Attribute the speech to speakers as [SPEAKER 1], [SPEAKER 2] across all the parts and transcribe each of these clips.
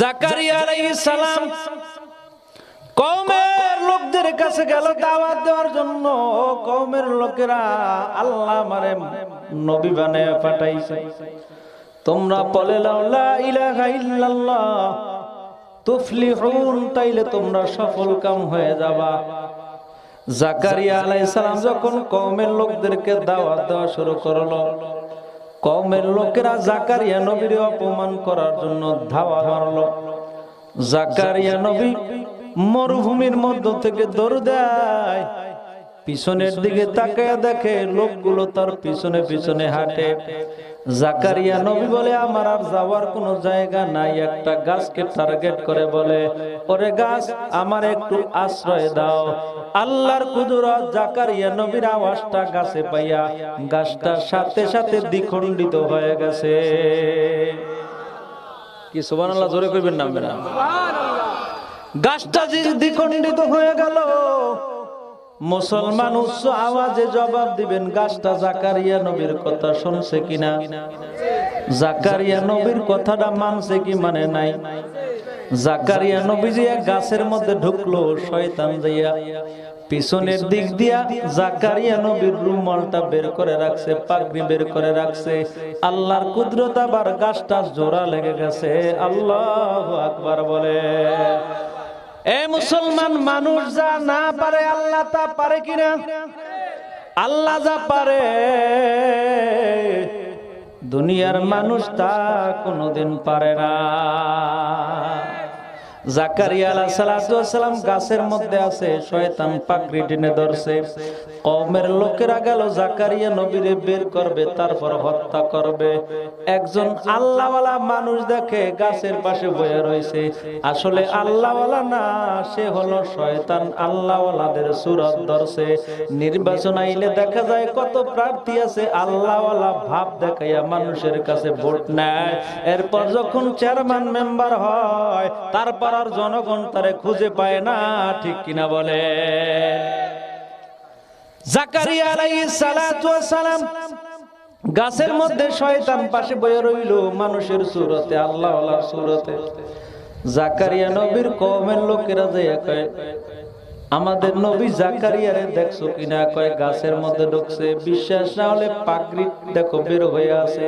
[SPEAKER 1] জাকারিয়া আলাইহিস সালাম কওমের লোকদের কাছে গেল দাওয়াত দেওয়ার জন্য। কওমের লোকেরা আল্লাহ মারে নবী বানায় পাঠাইছে। তোমরা বলে লা ইলাহা ইল্লাল্লাহ তাইলে তোমরা সফল কাম হয়ে যাবা। জাকারিয়া আলাইহিস সালাম যখন কওমের লোকদেরকে দাওয়াত দেওয়া শুরু করল কওমের লোকেরা জাকারিয়া নবীর অপমান করার জন্য ধাওয়া মারলো। জাকারিয়া নবী মরুভূমির মধ্য থেকে দৌড় দেয়। পিছনের দিকে তাকায় দেখে লোকগুলো তার পিছনে পিছনে হাঁটে। জাকারিয়া নবী বলে আমার আর যাওয়ার কোনো জায়গা নাই। একটা গাছকে টার্গেট করে বলে ওরে গাছ আমার একটু আশ্রয় দাও। আল্লাহর কুদরত জাকারিয়া নবীর আওয়াজটা গাছে পাইয়া গাছটার সাথে সাথে দ্বিখণ্ডিত হয়ে গেছে। কি সুবহানাল্লাহ জোরে কইবেন না আপনারা? গাছটা যে দ্বিখণ্ডিত হয়ে গেল মুসলমান উচ্চ আওয়াজে জবাব দিবেন, গাছটা জাকারিয়া নবীর কথা শুনছে কিনা? জাকারিয়া নবীর কথাটা মানছে কি মানে নাই? জাকারিয়া নবী যে গাছের মধ্যে ঢুকলো, শয়তান যাইয়া পিছনের দিক দিয়া জাকারিয়া নবীর রুমালটা বের করে রাখছে, পাগড়ি বের করে রাখছে। আল্লাহর কুদরত আবার গাছটা জোড়া লেগে গেছে। আল্লাহ আকবার বলে। এ মুসলমান মানুষ যা না পারে, আল্লাহ তা পারে কিনা? আল্লাহ যা পারে, দুনিয়ার মানুষ তা কোনোদিন পারে না। নির্বাচন আইলে দেখা যায় কত প্রার্থী আছে, আল্লাহওয়ালা ভাব দেখাইয়া মানুষের কাছে ভোট নেয়। এরপর যখন চেয়ারম্যান মেম্বার হয়, তারপর আর জনগণ তারে খুঁজে পায় না, ঠিক কিনা বলে। জাকারিয়া গাছের মধ্যে শয়তান পাশে বয়ে রইল মানুষের সুরতে আল্লাহ সুরতে। জাকারিয়া নবীর কওমের লোকেরা যে কয়, আমাদের নবী জাকারিয়ারে দেখছ কিনা? কয়, গাছের মধ্যে ঢুকছে। বিশ্বাস না হলে পাগড়ি দেখো, বের হয়ে আছে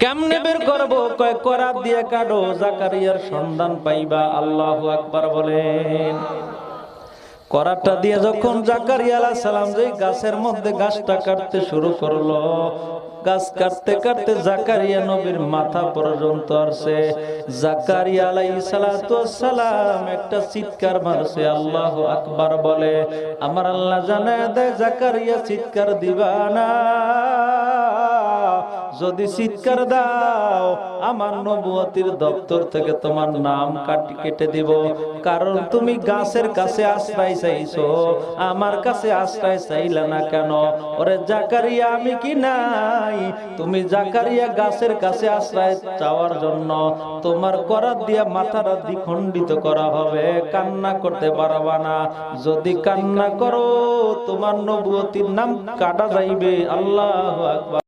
[SPEAKER 1] কেমনে বের করব? কয় দিয়ে কাটো, জাকারিয়ার সন্ধান পাইবা। আল্লাহু আকবার বলেন। করাটা দিয়ে যখন জাকারিয়া সালাম যে গাছের মধ্যে গাছটা কাটতে শুরু করল, গাছ কাটতে কাটতে জাকারিয়া নবীর মাথা পর্যন্ত আসছে। জাকারিয়া সালাম একটা চিৎকার মারছে, আল্লাহ আকবার বলে, আমার আল্লাহ জানে দেয়, জাকারিয়া চিৎকার দিবা না। যদি চিৎকার দাও, আমার নবুয়তির দপ্তর থেকে তোমার নাম কাটি কেটে দিব। কারণ তুমি গাছের কাছে আশ্রয় চাইছো। আমার কাছে আশ্রয় চাইলে না কেন? ওরে জাকারিয়া, আমি কি নাই? তুমি জাকারিয়া গাছের কাছে আশ্রয় চাওয়ার জন্য তোমার করার দিয়া মাথাটা দ্বিখণ্ডিত করা হবে। কান্না করতে পারবা না। যদি কান্না করো, তোমার নবুয়তির নাম কাটা যাইবে। আল্লাহ আকবার।